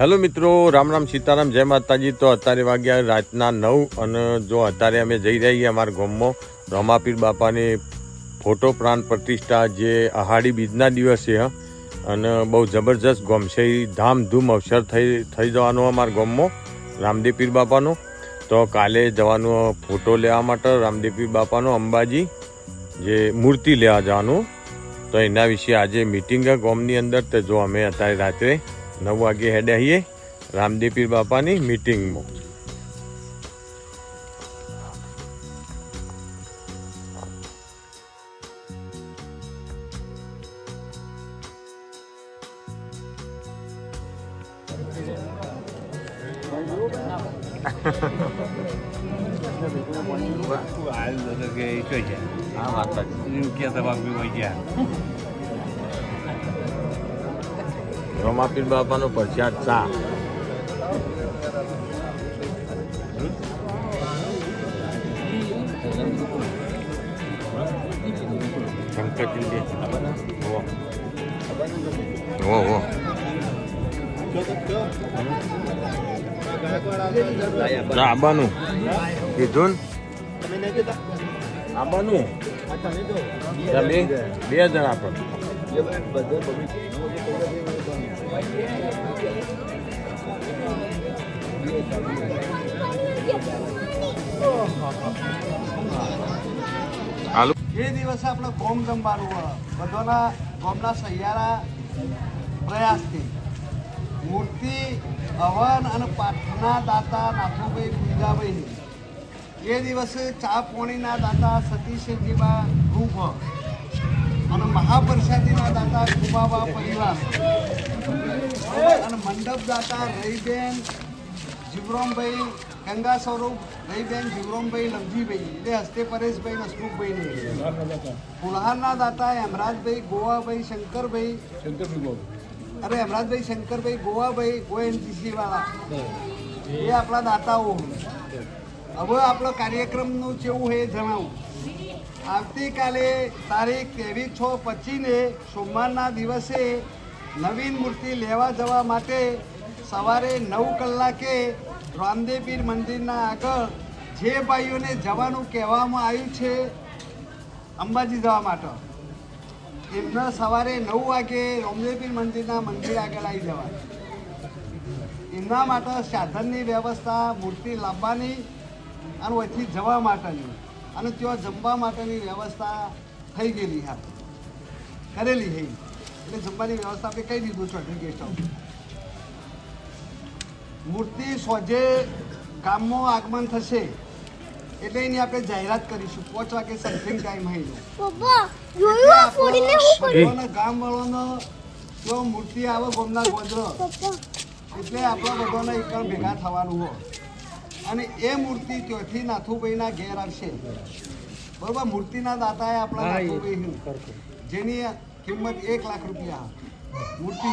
Hello મિત્રો, રામ રામ સીતારામ, જય માતાજી. તો અત્યારે વાગ્યા રાતના નવ અને જો અત્યારે અમે જઈ રહ્યા છીએ અમારા ગામમાં રમાપીર બાપાની ફોટો પ્રાણ પ્રતિષ્ઠા જે અહાડી બીજના દિવસે અને બહુ જબરજસ્ત ગોમ છે એ ધામધૂમ અવસર થઈ થઈ જવાનો અમારા ગામમાં, રામદેવ પીર બાપાનો. તો કાલે જવાનો ફોટો લેવા માટે રામદેવ પીર બાપાનો અંબાજી જે મૂર્તિ લેવા જવાનું. તો એના વિશે આજે મિટિંગ ગોમની અંદર, તો જો અમે અત્યારે રાત્રે નવ વાગે હેડે આવીએ રામદેવ પીર બાપાની મિટિંગમાં હા માતાજી રમાપીર બાપાનો બી હોય શંકરચંડી ઓ ઓ ઓ ના આબાનું કીધું ને? આબાનું ત્યાં બે બે જણ આપણે એ દિવસે આપણે કોમ જમવાનું હોય, બધાના કોમના સહિયારા પ્રયાસથી. મૂર્તિ, હવન અને પાઠના દાતા નાથુભાઈ પૂજાભાઈ એ દિવસે ચા પોણીના દાતા સતીશજીમાં રૂપ અને મહાપ્રસાદીના દાતા કુબાબા પરિવાર. અને મંડપ દાતા રહીબેન જીવરામભાઈ, ગંગા સ્વરૂપ, રહીબેન જીવરામભાઈ, લવજીભાઈ. એટલે હસ્તે પરેશભાઈ હસમુખભાઈ પુલહારના દાતા હેમરાજભાઈ, ગોવાભાઈ, શંકરભાઈ. અરે હેમરાજભાઈ, શંકરભાઈ, ગોવાભાઈ ઓએનજીસી વાળા. એ આપણા દાતાઓ. હવે આપણો કાર્યક્રમનું છે એ જણાવું. આવતીકાલે તારીખ ત્રેવીસ છ પચીને સોમવારના દિવસે નવીન મૂર્તિ લેવા જવા માટે સવારે નવ કલાકે રામદેવીર મંદિરના આગળ જે ભાઈઓને જવાનું કહેવામાં આવ્યું છે, અંબાજી જવા માટે. એમને સવારે નવ વાગે રામદેવીર મંદિરના મંદિર આગળ આવી જવા એમના માટે સાધનની વ્યવસ્થા, મૂર્તિ લાવવાની અને ઓછી જવા માટેની. અને ત્યાં જમવા માટેની વ્યવસ્થા થઈ ગયેલી હા. કરેલી છે એટલે જમવાની વ્યવસ્થા આપણે કહી દીધું છે ગેસ્ટ હાઉસ મૂર્તિ સોજે ગામમાં આગમન થશે એટલે એની આપણે જાહેરાત કરીશું. પાંચ વાગે સમથિંગ ટાઈમ આવી ગામ વાળાનો જો મૂર્તિ આવે ગોમના ગોદરો એટલે આપણા બધાને એક ભેગા થવાનું હોય. અને એ મૂર્તિ ત્યાંથી નાથુભાઈના ઘેર આવશે. બરોબર? મૂર્તિના દાતાએ આપણા નાથુભાઈ જેની કિંમત એક લાખ રૂપિયા. મૂર્તિ.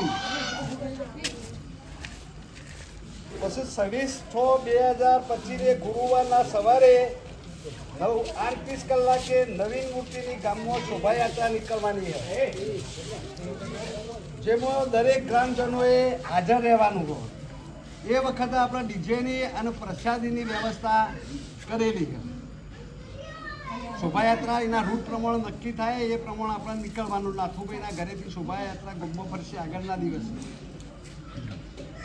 પછી છવ્વીસ છ બે હજાર પચીસે ગુરુવારના સવારે નવ આઠ ત્રીસ કલાકે નવીન મૂર્તિની ગામમાં શોભાયાત્રા નીકળવાની છે. જેમાં દરેક ગ્રામજનોએ હાજર રહેવાનું હોય. એ વખતે આપણે ડીજેની અને પ્રસાદીની વ્યવસ્થા કરેલી છે. શોભાયાત્રા એના રૂટ પ્રમાણે નક્કી થાય, એ પ્રમાણે આપણે નીકળવાનું. નાથુભાઈના ઘરેથી શોભાયાત્રા ગુમ્બો ફરશે આગળના દિવસે.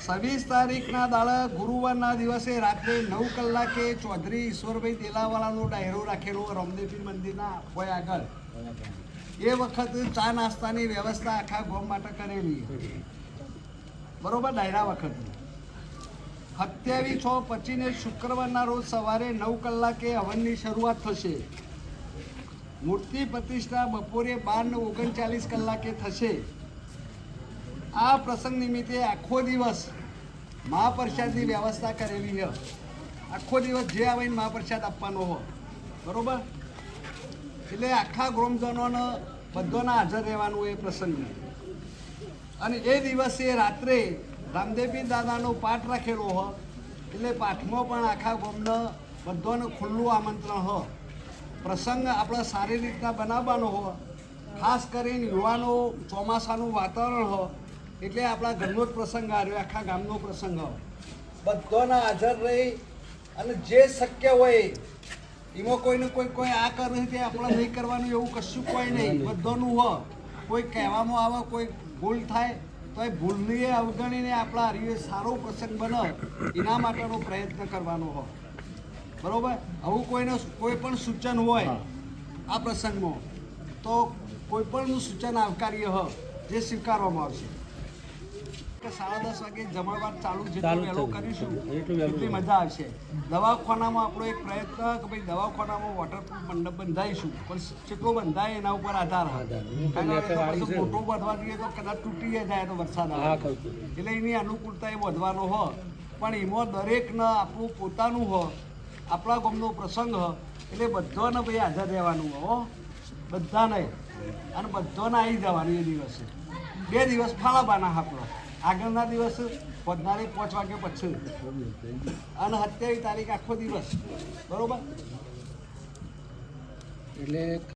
છવ્વીસ તારીખના દાડા ગુરુવારના દિવસે રાત્રે નવ કલાકે ચૌધરી ઈશ્વરભાઈ દેલાવાળાનો ડાયરો રાખેલો રમદેવી મંદિરના હોય આગળ. એ વખત ચા નાસ્તાની વ્યવસ્થા આખા ગોમ માટે કરેલી. બરોબર, ડાયરા વખત સત્યાવીસ છ પચીને શુક્રવારના રોજ સવારે નવ કલાકે હવનની શરૂઆત થશે. મૂર્તિ પ્રતિષ્ઠા બપોરે બાર ને ઓગણચાલીસ કલાકે થશે. આ પ્રસંગ નિમિત્તે આખો દિવસ મહાપ્રસાદની વ્યવસ્થા કરેલી છે. આખો દિવસ જે આવે એને મહાપ્રસાદ આપવાનો હોય. બરોબર? એટલે આખા ગ્રોમજનોને બધાના હાજર રહેવાનું એ પ્રસંગે અને એ દિવસે રાત્રે રામદેવપીર દાદાનો પાઠ રાખેલો હો. એટલે પાઠમાં પણ આખા ગામને બધાને ખુલ્લું આમંત્રણ હો. પ્રસંગ આપણે સારી રીતના બનાવવાનો હો. ખાસ કરીને યુવાનો ચોમાસાનું વાતાવરણ હો. એટલે આપણા ઘરનો જ પ્રસંગ આવ્યો આખા ગામનો પ્રસંગ હો. બધાના હાજર રહી અને જે શક્ય હોય એમાં કોઈને કોઈ કોઈ આ કરે તે આપણે નહીં કરવાનું એવું કશું કોઈ નહીં. બધાનું હો. કોઈ કહેવામાં આવે, કોઈ ભૂલ થાય તો એ ભૂલની અવગણીને આપણા હરીએ સારો પ્રસંગ બને એના માટેનો પ્રયત્ન કરવાનો હોય. બરોબર? આવું કોઈને કોઈ પણ સૂચન હોય આ પ્રસંગમાં, તો કોઈ પણનું સૂચન આવકાર્ય હ જે સ્વીકારવામાં આવશે. કે સાડા દસ વાગે જમણવાર ચાલુ જેટલું વહેલું કરીશું એટલી મજા આવશે. દવાખાનામાં આપણો એક પ્રયત્ન કે ભાઈ દવાખાનામાં વોટરપ્રૂફ મંડપ બંધાઈશું પણ કેટલો બંધાય એના ઉપર આધાર હોય. કારણ કે હવે તો બાંધવા જઈએ તો કદાચ તૂટી જાય તો વરસાદ આવે. એટલે એની અનુકૂળતા એ વધવાનો હો પણ એમાં દરેકને આપણું પોતાનું હો આપણા ગામનો પ્રસંગ હ એટલે બધાને ભાઈ હાજર રહેવાનું હો. બધાને. અને બધાને આવી જવાનું એ દિવસે. બે દિવસ ફાળાબાના આપણો. આગળના દિવસ પદનારી પાંચ વાગે પછી. અને સત્યાવીસ તારીખ આખો દિવસ. બરોબર? એટલે